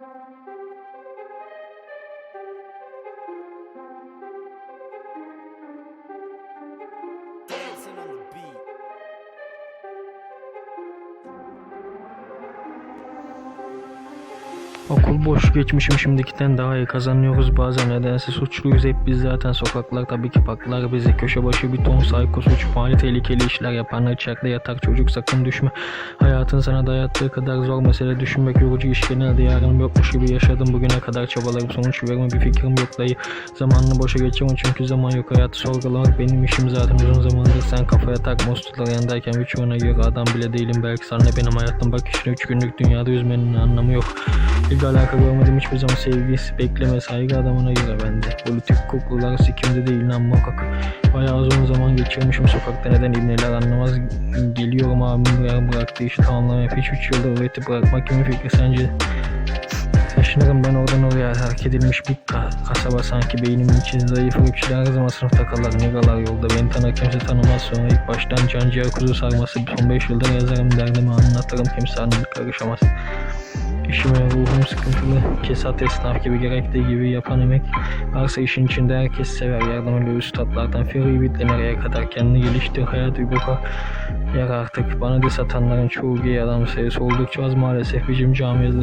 Thank you. Okul boş geçmişim şimdikinden daha iyi. Kazanıyoruz bazen nedense suçluyuz. Hep biz zaten sokaklar tabii ki paklar bizi. Köşe başı bir ton sayko suç fani tehlikeli işler yapanlar içeride yatar çocuk. Sakın düşme. Hayatın sana dayattığı kadar zor mesele. Düşünmek yorucu iş. Genelde yarınım yokmuş gibi yaşadım. Bugüne kadar çabalarım sonuç verme bir fikrim yok dayı. Zamanını boşa geçirme çünkü zaman yok. Hayatı sorgulamak benim işim zaten. Uzun zamandır sen kafaya takma. Usturlar yanındayken birçoğuna göre adam bile değilim. Belki sana ne benim hayatım. Bak işin üç günlük dünyada yüzmenin anlamı yok İlgi alaka görmedim hiçbir zaman sevgisi bekleme saygı adamına göre bende. Politik kokular sikimde değil lan muhakkak. Bayağı uzun zaman geçirmişim sokakta. Neden ibneler anlamaz? Geliyorum abimin yer bıraktığı işi tamamlamaya. Hiç 3 yıldır üretip bırakmak kimin fikri sence? Taşınırım ben oradan oraya. Terk edilmiş bir ka- kasaba sanki beynimin içinde zayıf ırkçılar her zaman sınıfta kalır. Negalar yolda beni tanır kimse tanımaz. Sonra ilk baştan can kuzu sarması. Son 5 yıldır yazarım derdimi anlatırım. Kimse anlık karışamaz İşime ruhum sıkıntılı. Kesat esnaf gibi gerektiği gibi yapan emek. Varsa işin içinde herkes sever. Yardımıyla üstadlardan free bitle nereye kadar kendini geliştir. Hayat boka yer artık. Bana de satanların çoğu gay adam sayısı oldukça az maalesef bizim camiada.